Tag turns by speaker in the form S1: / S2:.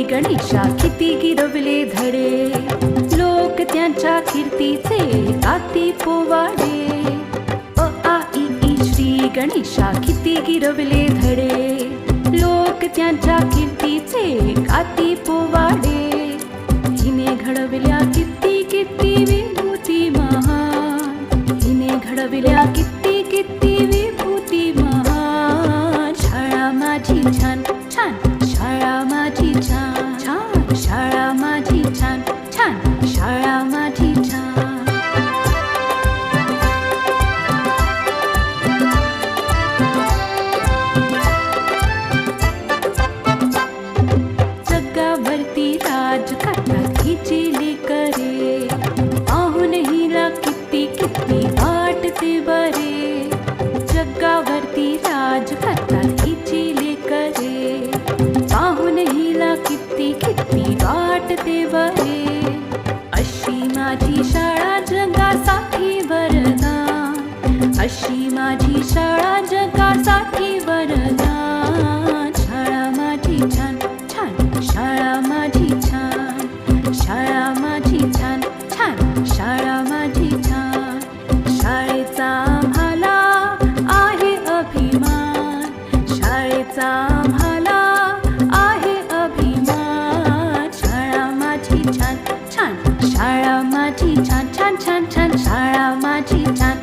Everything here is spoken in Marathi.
S1: श्री गणेशा किती गिरवले धडे. लोक त्यांच्या कीर्तीचे आती पोवाडे. अ आ श्री गणेशा किती गिरवले धडे. लोक त्यांच्या कीर्तीचे आती पोवाडे. हिने घडवल्या किती किती किती वाटते बरे जगावरती राज करतात हिची लेकरे। पाहून हिला किती किती वाटते बरे। अशी माझी शाळा जगासाठी वरदान अशी माझी शाळा जगा शाळेचा आम्हाला आहे अभिमान. शाळा माझी छान छान. शाळा माझी छान छान छान छान. शाळा माझी छान.